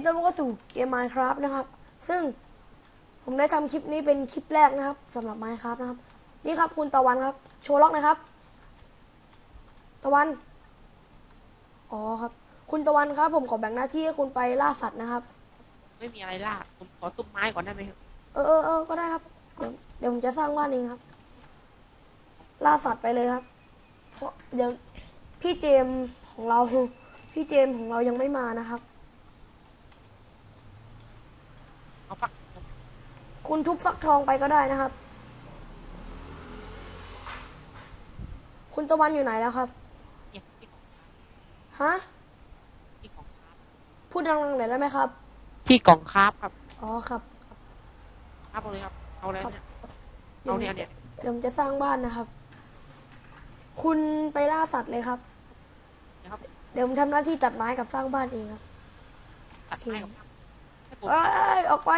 นะครับยินดีต้อนรับเข้าสู่เกม Minecraft นะครับ ซึ่งผมได้ทำคลิปนี้เป็นคลิปแรกนะครับสำหรับ Minecraft นะครับ นี่ครับคุณตะวันครับ โชว์ล็อกหนะครับ ตะวัน อ๋อครับ คุณตะวันครับ ผมขอแบ่งหน้าที่ให้คุณไปล่าสัตว์นะครับ ไม่มีอะไรล่ะผมขอซุปไม้ก่อนได้ไหมครับเออเออเออก็ได้ครับ เดี๋ยวเดี๋ยวผมจะสร้างบ้านเองครับ ล่าสัตว์ไปเลยครับ เพราะเดี๋ยวพี่เจมส์ของเราพี่เจมส์ของเรายังไม่มานะครับ เอาฟัก คุณทุบฟักทองไปก็ได้นะครับ คุณตะวันอยู่ไหนแล้วครับเนี่ยที่ของฮะที่ของคราฟพูดดังๆหน่อยได้ไหมครับที่กล่องคราฟครับ อ๋อครับ คราฟเอาเลยครับ เอาแล้วเนี่ยเดี๋ยวเอาเนี่ยเนี่ยเดี๋ยวผมจะสร้างบ้านนะครับ คุณไปล่าสัตว์เลยครับเดี๋ยวครับเดี๋ยวผมทำหน้าที่ตัดไม้กับสร้างบ้านเองครับตัดไม้กับให้ผมเอ้ยออกไป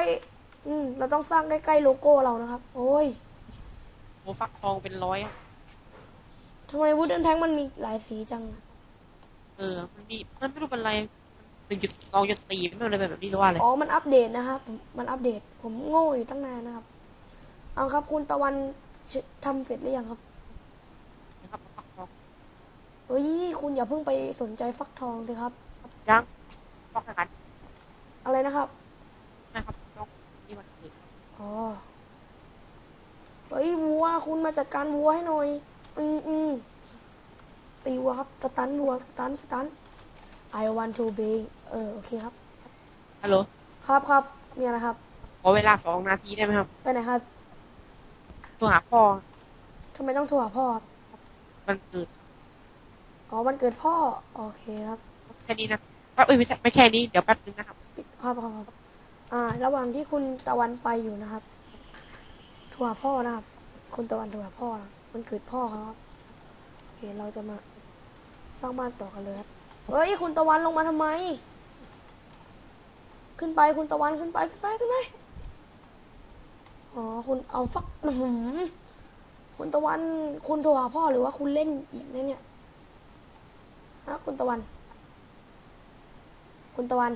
อืม เราต้องสร้างใกล้ๆโลโก้เรานะครับ โอ้ยโมฟักทองเป็นร้อยอะทำไมวูดเดนแทงมันมีหลายสีจังเออ มันมีมันไม่รู้เป็นอะไรหนึ่งจุดสองจุดสี่ไม่รู้อะไรแบบนี้หรือว่าอะไรอ๋อ มันอัปเดตนะครับผมมันอัปเดต ผมโง่อยู่ตั้งนานนะครับ เอาครับ คุณตะวันชทำเสร็จหรือยังครับ นะครับฟักทองเอ้ย คุณอย่าเพิ่งไปสนใจฟักทองสิครับ ยังฟักกันอะไรนะครับนะครับต้องที่มันเกิด อ๋อ เฮ้ยวัวคุณมาจัดการวัวให้หน่อย อืมอืมตีวัวครับสตันวัวสตันสตัน I want to be เออโอเคครับ ฮัลโหล ครับครับมีอะไรครับ ขอเวลาสองนาทีได้ไหมครับ ไปไหนครับโทรหาพ่อ ทำไมต้องโทรหาพ่อครับมันเกิดอ๋อวันเกิดพ่อ โอเคครับ แค่นี้นะแป๊บเอ้ยไม่ใช่ไม่แค่นี้ เดี๋ยวแป๊บนึงนะครับ ปิดครับครับครับ อ่า ระหว่างที่คุณตะวันไปอยู่นะครับโทรหาพ่อนะครับ คุณตะวันโทรหาพ่อนะมันเกิดพ่อเขาครับโอเคเราจะมาสร้างบ้านต่อกันเลยครับเฮ้ยคุณตะวันลงมาทำไม ขึ้นไปคุณตะวันขึ้นไปขึ้นไปขึ้นไปอ๋อคุณเอาฟักหือคุณตะวันคุณโทรหาพ่อหรือว่าคุณเล่นอีกนะเนี่ยฮะคุณตะวัน คุณตะวัน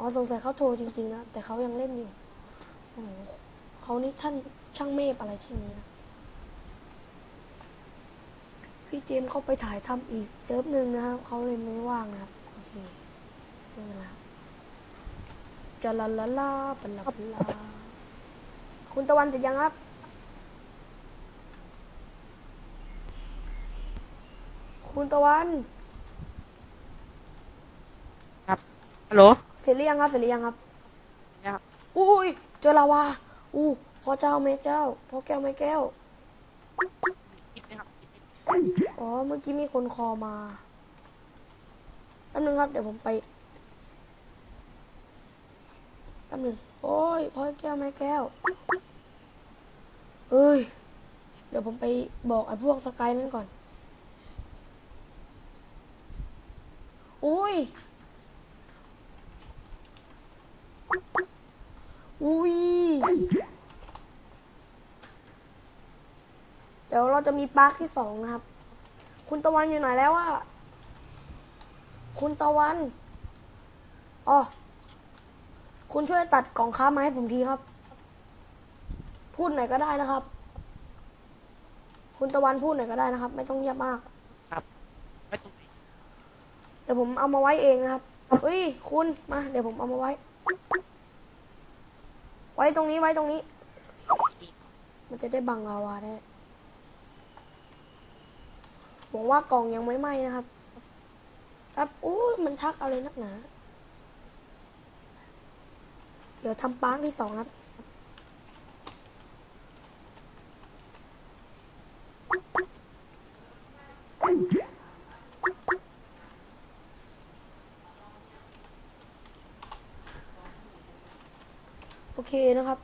อ๋อสงสัยเขาโทรจริงๆนะ แต่เขายังเล่นอยู่โอ้เขานี่ท่านช่างเมฆอะไรเช่นนี้นะ พี่เจมเขาไปถ่ายทำอีกเซิร์ฟหนึ่งนะครับเขาเลยไม่ว่างนะครับ โอเคไม่เป็นไรจะลาลาลาปลาปลาคุณตะวันเสร็จยังครับ คุณตะวัน ครับ ฮัลโหล เสร็จหรือยังครับเสร็จหรือยังครับนะครับอุ้ยเจอลาวาอู้พ่อเจ้าแม่เจ้าพ่อแก้วแม่แก้วคิดนะครับคิดไหมอ๋อเมื่อกี้มีคนคอมาแป๊บนึงครับเดี๋ยวผมไปแป๊บนึงโอ้ยพ่อแก้วแม่แก้วเอ้ยเดี๋ยวผมไปบอกไอ้พวกสกายนั่นก่อนอุ้ย อุ้ย เดี๋ยวเราจะมีปาร์คที่สองนะครับ คุณตะวันอยู่ไหนแล้วอะคุณตะวันอ๋อคุณช่วยตัดกล่องค้ามาให้ผมทีครับ พูดหน่อยก็ได้นะครับ คุณตะวันพูดหน่อยก็ได้นะครับ ไม่ต้องเงียบมากไว้ตรงไหนเดี๋ยวผมเอามาไว้เองนะครับเฮ้ย คุณมา เดี๋ยวผมเอามาไว้ ไว้ตรงนี้ไว้ตรงนี้ มันจะได้บังลาวาได้หวังว่ากล่องยังไม่ไหม้นะครับ ครับอู้ยมันทักอะไรนักหนา เดี๋ยวทำปาร์คที่สองครับ เคนะครับ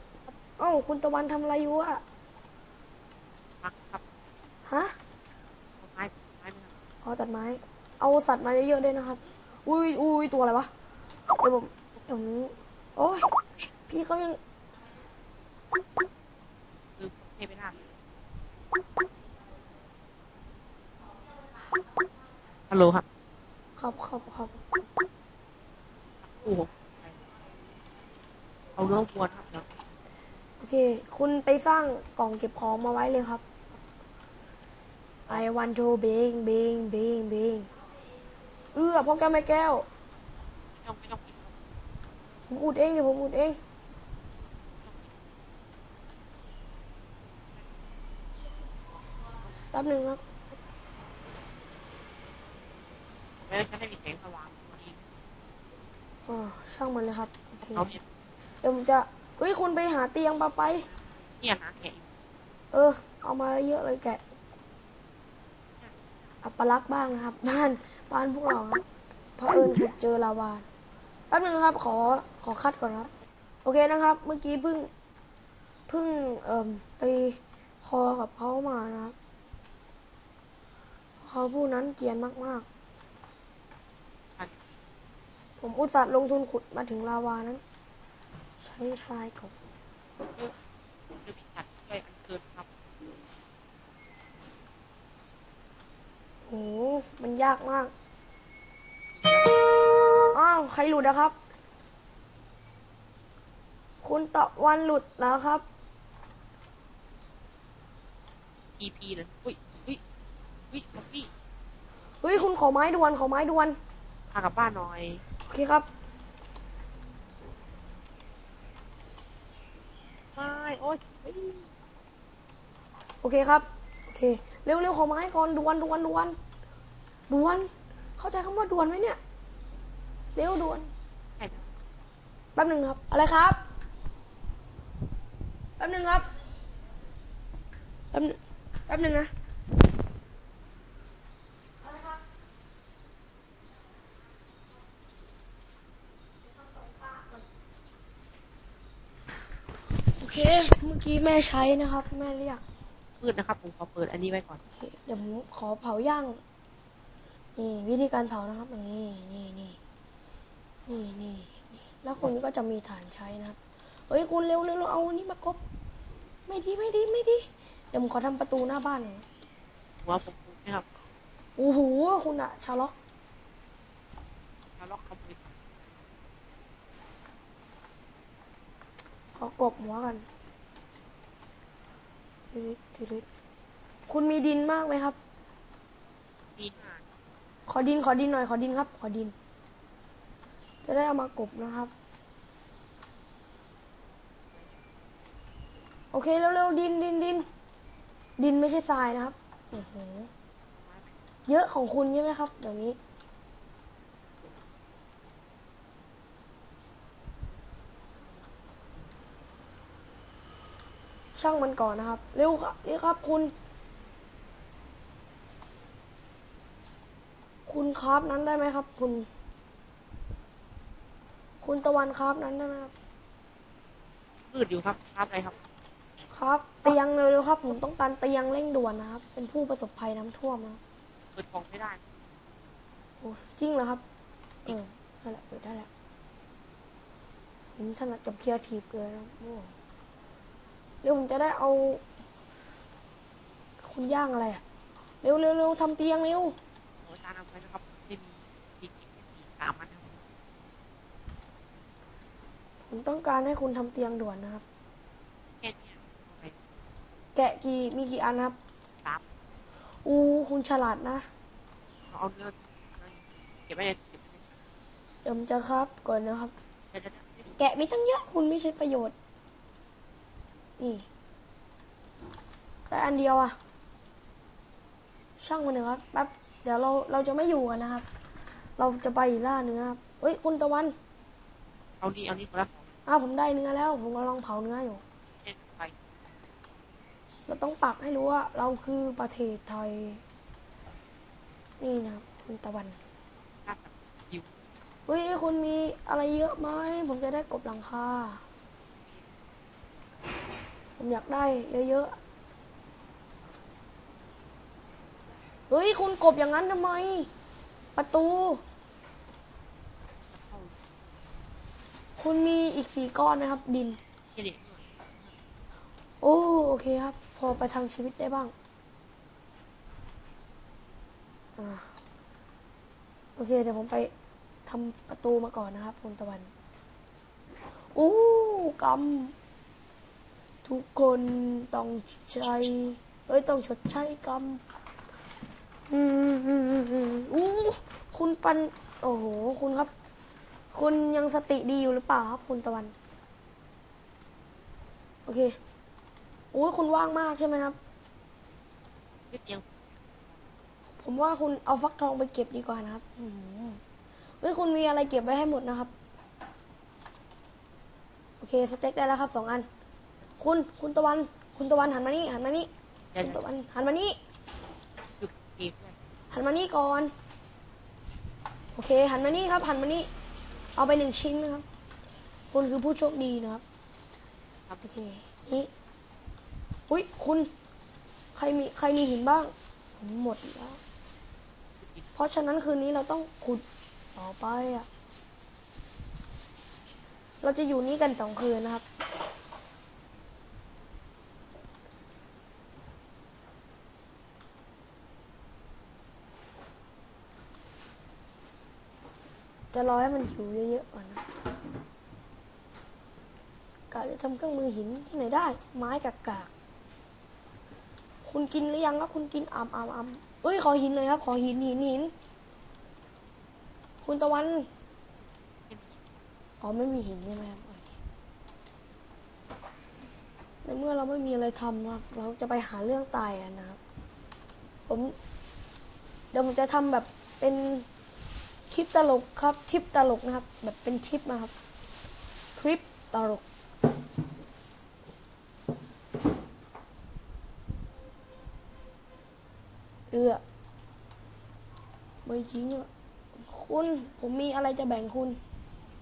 เอ้าคุณตะวันทำอะไรอยู่อะพักครับฮะเอาไม้ไม้ไหมครับอ๋อตัดไม้ เอาสัตว์มาเยอะๆด้วยนะครับ อุ้ยอุ้ยตัวอะไรวะ เดี๋ยวผมเดี๋ยวผมโอ้ยพี่เขายังคือเทไปหน้าฮัลโหลครับ ครับครับครับโอ้โห เอาเนื้อวัวครับเดี๋ยวโอเค คุณไปสร้างกล่องเก็บของมาไว้เลยครับ I want to bing bing bing bing เออพ่อแก้วไม่แก้วไม่ต้องไม่ต้องกินครับผมอุดเองเดี๋ยวผมอุดเอง แป๊บหนึ่งครับ ไม่ได้ฉันได้มีแสงสว่างจริงอ๋อช่างมันเลยครับ โอเค เอาเนี่ยเดี๋ยวผมจะเฮ้ยคุณไปหาเตียงปาไป เนี่ยหาแกะอยู่เออ เอามาเยอะเลยแกะอัปลักษณ์บ้างนะครับ บ้านบ้านพวกเราครับเพราะเอิญขุดเจอลาวาแป๊บนึงนะครับ ขอขอคัดก่อนครับ โอเคนะครับ เมื่อกี้เพิ่งเพิ่งเอ่มไปคอกับเขามานะครับเขาผู้นั้นเกรียนมากๆ ผมอุตส่าห์ลงทุนขุดมาถึงลาวานั้น ใช้ทรายกบจะมีสัตว์ด้วยอันเกินครับโอ้โหมันยากมาก อ้าว ใครหลุดนะครับ คุณตะวันหลุดแล้วครับทีพีเลยอุ้ยอุ้ยอุ้ยป๊อปปี้เฮ้ย คุณขอไม้ด่วน ขอไม้ด่วนพากลับบ้านหน่อย โอเคครับ ไม่โอ๊ยเฮ้ยโอเคครับ โอเค เร็วเร็วขอไม้ก่อนดวนดวนดวนดวน เข้าใจคำว่าดวนไหมเนี่ย เร็วดวน แป๊บหนึ่งครับ อะไรครับ แป๊บหนึ่งครับ แป๊บหนึงแป๊บหนึ่งนะ โอเค เมื่อกี้แม่ใช้นะครับ แม่เรียกมืดนะครับ ผมขอเปิดอันนี้ไว้ก่อน โอเคเดี๋ยวผมขอเผาย่างนี่วิธีการเผานะครับอย่างนี้นี่นี่นี่นี่นี่แล้วคุณก็จะมีฐานใช้นะครับเฮ้ยคุณเร็วเร็วเร็วเอาอันนี้มากบ ไม่ดีไม่ดีไม่ดีเดี๋ยวผมขอทำประตูหน้าบ้านหน่อยหัวผมปลูกนะครับโอ้โหคุณอะชาล็อกชาล็อกคอมพิวขอกบหัวกันทีริดทีริด คุณมีดินมากไหมครับดีห้าขอดินขอดินหน่อยขอดินครับ ขอดิน จะได้เอามากบนะครับ โอเคเร็วๆดินดินดินดินไม่ใช่ทรายนะครับโอ้โหเยอะของคุณใช่ไหมครับเดี๋ยวนี้ ช่างมันก่อนนะครับ เร็วครับเร็วครับคุณ คุณคราฟนั้นได้ไหมครับ คุณ คุณตะวันคราฟนั้นได้ไหมครับมืดอยู่ครับครับอะไรครับ ครับเตียงเร็วๆครับ ผมต้องการเตียงเร่งด่วนนะครับ เป็นผู้ประสบภัยน้ำท่วมนะครับเปิดกล่องไม่ได้โอ้จริงเหรอครับเออนั่นแหละเปิดได้แล้วผมถนัดกับเคียร์ทีฟเลยนะครับโอ้เร็วผมจะได้เอา คุณย่างอะไรอะเร็วเร็วเร็วทำเตียงเร็วหัวจานเอาไปนะครับไม่มีดีกินสีสามอันนะครับผมต้องการให้คุณทำเตียงด่วนนะครับ แค่เนี้ยเอาไปแกะกี่มีกี่อันครับสามอู้คุณฉลาดนะเอาเอาเนื้อเก็บไว้ในเก็บไว้ในเดี๋ยวผมจะครับก่อนนะครับเดี๋ยวเดี๋ยวเดี๋ยวแกะมีตั้งเยอะคุณไม่ใช้ประโยชน์ นี่แต่อันเดียวอะช่างมันเถอะครับแป๊บเดี๋ยวเราเราจะไม่อยู่กันนะครับ เราจะไปล่าเนื้อครับเฮ้ยคุณตะวันเอานี่เอานี่คนละสองอ้าวผมได้เนื้อแล้ว ผมกำลังเผาเนื้ออยู่เช่นไปเราต้องปักให้รู้ว่า เราคือประเทศไทย นี่นะครับคุณตะวันหน้าแบบยิวเฮ้ยคุณมีอะไรเยอะไหมผมจะได้กบหลังคา ผมอยากได้เยอะๆ เฮ้ย คุณกบอย่างนั้นทำไม ประตูจะเข้าคุณมีอีกสี่ก้อนนะครับ ดินแค่เด็กหน่อยโอ้ โอเคครับ พอประทังชีวิตได้บ้างอ่าโอเค เดี๋ยวผมไปทำประตูมาก่อนนะครับ คุณตะวัน อู้กรรม ทุกคนต้องใช้เอ้ยต้องชดใช้กรรมอืมอืมอืมอืมอู้คุณปัน โอ้โห คุณครับ คุณยังสติดีอยู่หรือเปล่าครับ คุณตะวัน โอเคอู้คุณว่างมากใช่ไหมครับนิดเดียวผมว่าคุณเอาฟักทองไปเก็บดีกว่านะครับอืมเฮ้ยคุณมีอะไรเก็บไว้ให้หมดนะครับ โอเค สเต็กได้แล้วครับสองอัน คุณคุณตะวัน คุณตะวันหันมานี่หันมานี่เดี๋ยวคุณตะวันหันมานี่หยุดเองด้วยหันมานี่ก่อน โอเค หันมานี่ครับ หันมานี่เอาไปหนึ่งชิ้นนะครับ คุณคือผู้โชคดีนะครับโอเคนี่อุ้ยคุณ ใครมีใครมีหินบ้างผมหมดแล้ว เพราะฉะนั้นคืนนี้เราต้องขุดต่อไปอะ เราจะอยู่นี่กันสองคืนนะครับ จะรอให้มันหิวเยอะๆก่อนนะกะจะทำเครื่องมือหินที่ไหนได้ ไม้กากๆคุณกินหรือยังครับ คุณกินอ่ำอ่ำอ่ำเอ้ยขอหินหน่อยครับ ขอหินหินหิน คุณตะวันอ๋อไม่มีหินใช่ไหมครับในเมื่อเราไม่มีอะไรทำนะครับเราจะไปหาเรื่องตายนะครับ ผม เดี๋ยวผมจะทำแบบเป็น คลิปตลกครับทริปตลกนะครับ แบบเป็นทริปนะครับทริปตลกเอือไม่จริงอะคุณ ผมมีอะไรจะแบ่งคุณ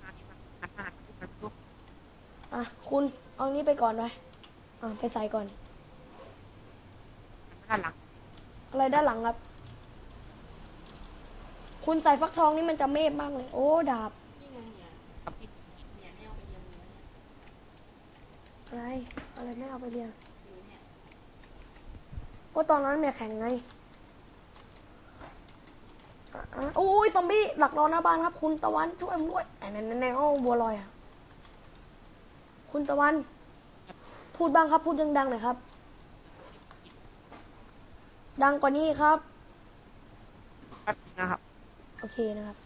มาที่มาหันมาหันมาดูอะ คุณ เอานี้ไปก่อนไปอะ ไปใส่ก่อนหันมาด้านหลัง อะไรด้านหลังครับ คุณใส่ฟักทองนี่มันจะเมฟมากเลย โอ้ดาบกับที่อะไรอะไรไม่เอาไปเรียนก็ตอนนั้นเนี่ยแข่งไงอะอะอุ้ยซอมบี้หลักรอหน้าบ้านครับ คุณตะวันช่วยผมด้วยไอ้นั่นนั่นนั่นโอ้บัวลอยอะคุณตะวัน พูดบ้างครับพูดดังๆหน่อยครับ ดังกว่านี้ครับ แป๊บนึงนะครับ โอเคนะครับ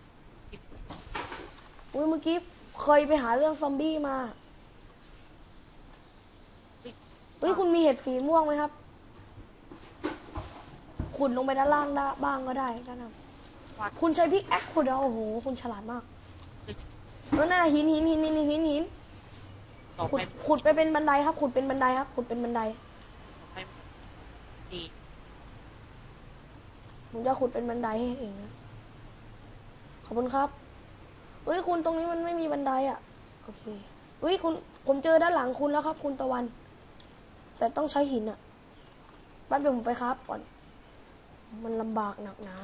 อุ้ยเมื่อกี้เคยไปหาเรื่องซอมบี้มาเฮ้ยคุณมีเห็ดสีม่วงไหมครับ ขุดลงไปด้านล่างได้บ้างก็ได้นะครับว่าคุณใช้พิกแอคขุดเอาโอ้โห คุณฉลาดมากนั่นน่ะหินหินหินหินหินหินหินต่อขุไปดขุดไปเป็นบันไดครับ ขุดเป็นบันไดครับ ขุดเป็นบันไดต่อไปดีผมจะขุดเป็นบันไดให้เองนะ ขอบคุณครับเฮ้ยคุณตรงนี้มันไม่มีบันไดอะ โอเคเฮ้ยคุณผมเจอด้านหลังคุณแล้วครับ คุณตะวัน แต่ต้องใช้หินอะบ้านเป็นผมไปครับก่อน มันลำบากหนักหนา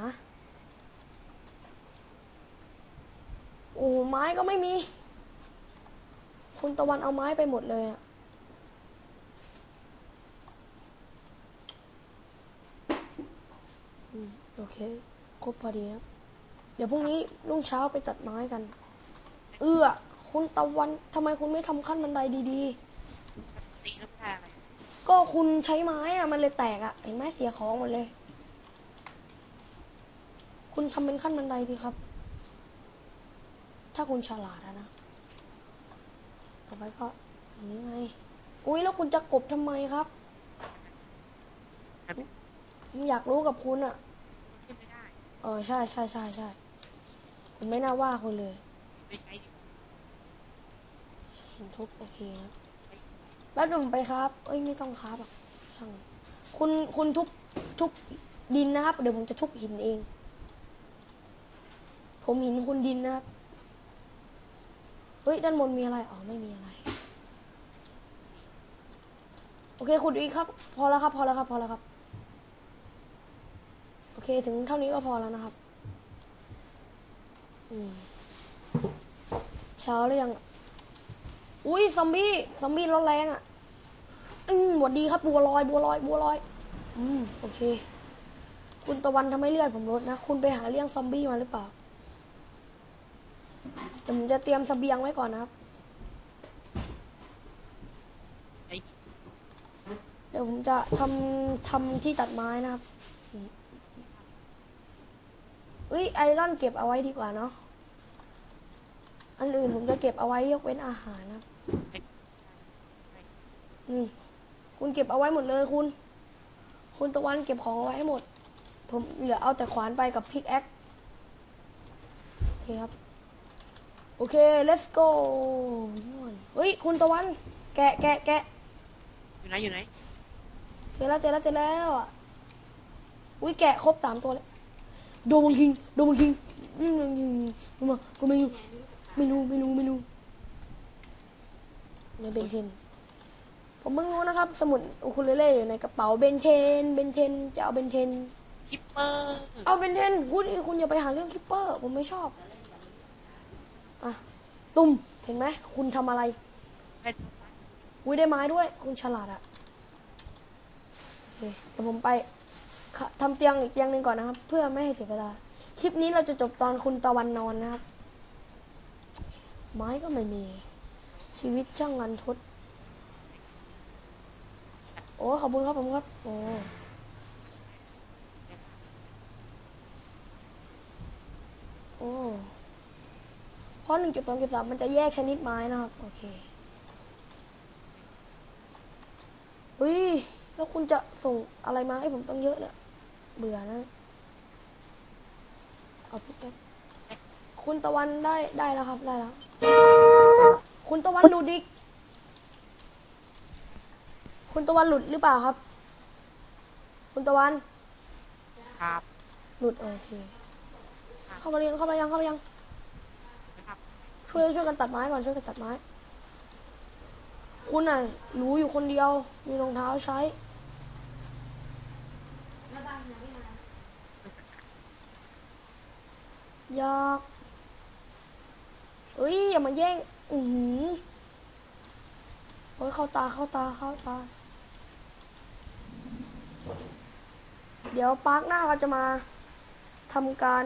โอ้โหไม้ก็ไม่มี คุณตะวันเอาไม้ไปหมดเลยอะโอเค ครบพอดีแล้ว เดี๋ยวพรุ่งนี้รุ่งเช้าไปตัดไม้กัน เอื้อ คุณตะวันทำไมคุณไม่ทำขั้นบันไดดีตีแล้วไม่ได้อะไรๆก็คุณใช้ไม้อะมันเลยแตกอะเห็นไหมเสียของหมดเลย คุณทำเป็นขั้นบันไดสิครับ ถ้าคุณฉลาดอะนะ ต่อไปก็อย่างนี้ไง อุ้ยแล้วคุณจะกบทำไมครับผมอยากรู้กับคุณอะ ขึ้นไม่ได้ เออใช่ใช่ใช่ใช่ ผมไม่น่าว่าคุณเลย ไม่ใช้ดีเห็นทุบโอเคนะแป๊บเดียวผมไปครับ เอ้ยไม่ต้องครับอะช่าง คุณคุณทุบทุบดินนะครับ เดี๋ยวผมจะทุบหินเอง ผมหินคุณดินนะครับ เฮ้ยด้านบนมีอะไร อ๋อไม่มีอะไร โอเคขุดอีกครับ พอแล้วครับ พอแล้วครับ พอแล้วครับ โอเคถึงเท่านี้ก็พอแล้วนะครับ เช้าหรือยัง อุ้ยซอมบี้ ซอมบี้ร้อนแรงอะ อืมหวัดดีครับ บัวลอย บัวลอย บัวลอย อืม โอเค คุณตะวันทำให้เลือดผมลดนะ คุณไปหาเรื่องซอมบี้มาหรือเปล่า เดี๋ยวผมจะเตรียมเสบียงไว้ก่อนนะครับไอ้เดี๋ยวผมจะทำทำที่ตัดไม้นะครับนี่เอ้ยไอรอนเก็บเอาไว้ดีกว่าเนาะ อันอื่นผมจะเก็บเอาไว้ยกเว้นอาหารนะครับนี่ คุณเก็บเอาไว้หมดเลยคุณ คุณตะวันเก็บของเอาไว้ให้หมด ผมเหลือเอาแต่ขวานไปกับพิกแอคโอเคครับ โอเค let's go เฮ้ย คุณตะวัน แกะแกะแกะอยู่ไหนอยู่ไหน เจอแล้วเจอแล้วเจอแล้วอะ อุ้ยแกะครบสามตัวเลย โดมังคิง โดมังคิงอืมอืมอืมอืมมาก็ไม่รู้ ไม่รู้ไม่รู้ไม่รู้ในเบนเทน ผมเพิ่งรู้นะครับ สมุดอุคุเลเล่อยู่ในกระเป๋าเบนเทน เบนเทนจะเอาเบนเทน คิปเปอร์ เอาเบนเทนคุณคุณอย่าไปหาเรื่องคิปเปอร์ ผมไม่ชอบอะตุ่มเห็นไหมคุณทำอะไรได้อุ้ยได้ไม้ด้วย คุณฉลาดอะโอเคเดี๋ยวผมไปค่ะทำเตียงอีกเตียงหนึ่งก่อนนะครับ เพื่อไม่ให้เสียเวลา คลิปนี้เราจะจบตอนคุณตะวันนอนนะครับ ไม้ก็ไม่มี ชีวิตช่างรันทด โอ้ขอบคุณครับผมครับโอ้โอ้เพราะหนึ่งจุดสองจุดสามมันจะแยกชนิดไม้นะครับ โอเคเฮ้ยแล้วคุณจะส่งอะไรมาให้ผมตั้งเยอะเนี่ยเบื่อนะเอาพี่แกคุณตะวันได้ได้แล้วครับ ได้แล้วคุณตะวันหลุดดิกคุณตะวันหลุดหรือเปล่าครับ คุณตะวัน ครับหลุดโอเค เข้ามาเรียงเข้ามายังเข้ามายังนะครับช่วยช่วยกันตัดไม้ก่อนช่วยกันตัดไม้ คุณน่ะรู้อยู่คนเดียว มีรองเท้าใช้ อยาก เอ้ยอย่ามาแย่งอือหือโอ้ยเข้าตาเข้าตาเข้าตา เดี๋ยวปาร์คหน้าเราจะมาทำการ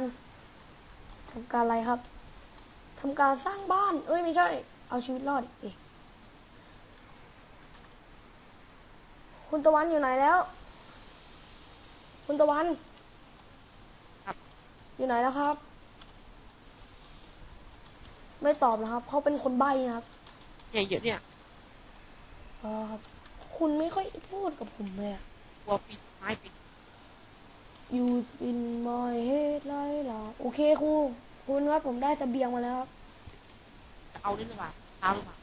ทำการอะไรครับทำการสร้างบ้าน เอ้ยไม่ใช่ เอาชีวิตรอดอีกคุณตะวันอยู่ไหนแล้ว คุณตะวัน อยู่ไหนแล้วครับ ไม่ตอบนะครับเขาเป็นคนใบ้นะครับเนี่ยเยอะเนี่ยอ๋อครับคุณไม่ค่อยพูดกับผมเลยอะ กลัวปีนไม้ปีน You spin my head ไล่ลาโอเคครูคุณครับผมได้เสบียงมาแล้วครับจะเอาด้วยหรือเปล่าเท้าหรือเปล่า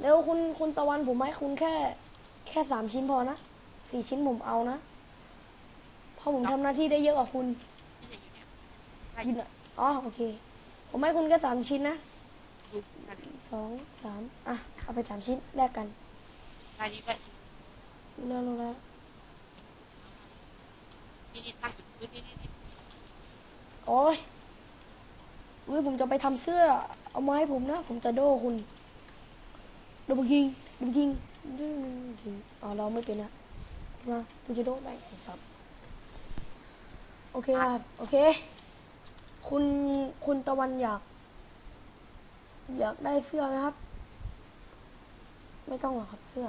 เดี๋ยวคุณคุณตะวันผมให้คุณแค่ แค่สามชิ้นพอนะสี่ชิ้นผมเอานะเพราะผมทำหน้าที่ได้เยอะกว่าคุณ ที่เนี่ยอยู่เนี่ย อยู่ไหนอ๋อโอเค ผมให้คุณแค่สามชิ้นนะสองสามอะ เอาไปสามชิ้นแลกกันได้นี่ได้รู้แล้วรู้แล้วนี่นี่ตั้งอยู่พื้นนี่นี่โอ้ยอุ้ยผมจะไปทำเสื้อ เอามาให้ผมนะ ผมจะโดคุณดูบกิงดูบกิงดูบกิงอ๋อเราไม่เป็นนะมาผมจะโดไปสับโอเคครับ โอเค คุณคุณตะวันอยาก อยากได้เสื้อไหมครับ ไม่ต้องหรอกครับเสื้อ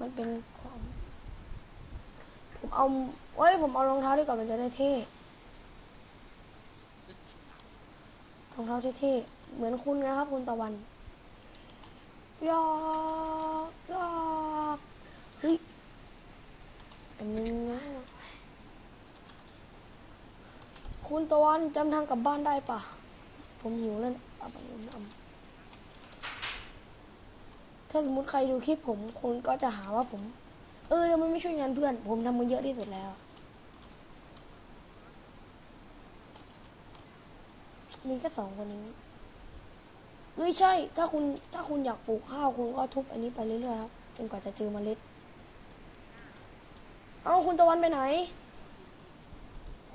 มันเป็นความผมเอาเอ้ยผมเอารองเท้าดีกว่ามันจะได้เท่รองเท้าเท่ๆเหมือนคุณไงครับ คุณตะวันอยากอยากเฮ้ยอันนี้นะ คุณตะวันจำทางกลับบ้านได้ปะผมหิวแล้วถ้าสมมติใครดูคลิปผมคุณก็จะหาว่าผม เออแล้วมันไม่ช่วยงานเพื่อน ผมทำมันเยอะที่สุดแล้ว มีแค่สองคนนี้เอ้ยใช่ ถ้าคุณถ้าคุณอยากปลูกข้าวคุณก็ทุบอันนี้ไปเรื่อยๆครับจนกว่าจะเจอเมล็ด เอ้าคุณตะวันไปไหน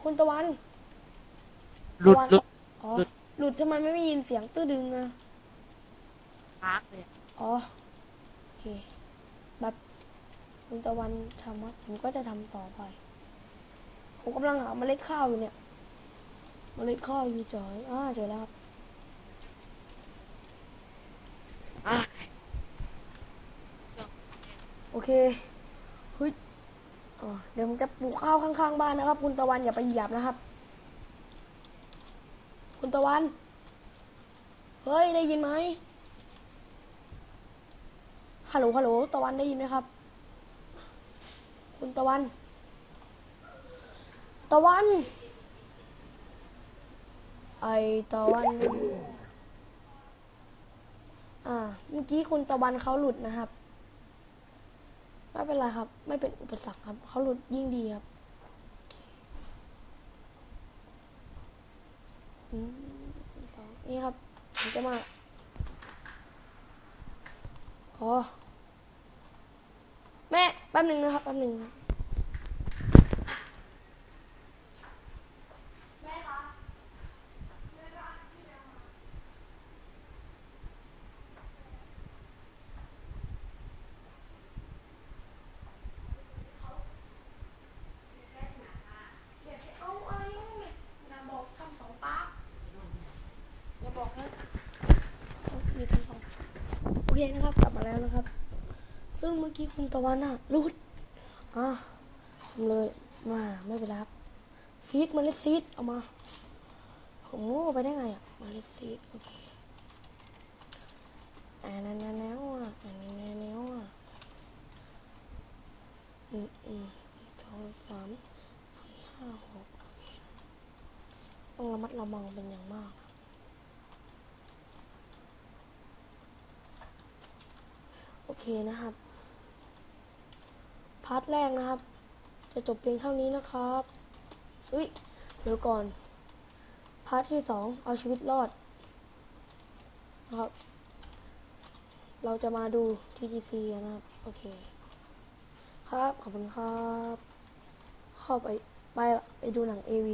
คุณตะวัน หลุดหลุดอ๋หลุดทำไมไม่ยินเสียงตื้อดึงอะพาร์กเลยอ๋อโอเคแบบคุณตะวันทำวัดผมก็จะทำต่อไปผมกำลังหาเมล็ดข้าวอยู่เนี่ยเมล็ดข้าวอยู่จอยอ้าเจอยแล้วครับโอเคเฮ้ยเดี๋ยวผมจะปลูกข้าวข้างๆบ้านนะครับ คุณตะวันอย่าไปหยาบนะครับ คุณตะวัน เฮ้ย ได้ยินไหมฮัลโหลฮัลโหลตะวันได้ยินไหมครับ คุณตะวัน ตะวัน ไอตะวัน อ่า เมื่อกี้คุณตะวันเขาหลุดนะครับ ไม่เป็นไรครับ ไม่เป็นอุปสรรคครับ เขาหลุดยิ่งดีครับอืม สองนี่ครับผมจะมาอ๋อแม่แป๊บหนึ่งนะครับแป๊บหนึ่งครับแม่คะ เอาอะไรไม่อย่าบอกทำสองปากอย่าบอกนะเอามีทำสองโอเคนะครับ กลับมาแล้วนะครับ ซึ่งเมื่อ กี้คุณตะวันอะรูดอะทำเลยมาไม่เป็นไรครับซีดมาเล็ดซีดเอามาผมโง่ไปได้ไงอะมาเล็ดซีดโอเคอ่านั่นนั่นแล้วอะอ่านั่นนั่นแล้วอะอืมอืมสองสามสี่ห้าหกโอเคต้องระมัดระวังเป็นอย่างมากโอเคนะครับาร์ทแรกนะครับ จะจบเพียงเท่านี้นะครับอุ้ยเดี๋ยวก่อน พาร์ทที่สองเอาชีวิตรอดนะครับ เราจะมาดู TGC นะครับ โอเค ครับ ขอบคุณครับ เข้าไป ไป ไปดูหนัง AV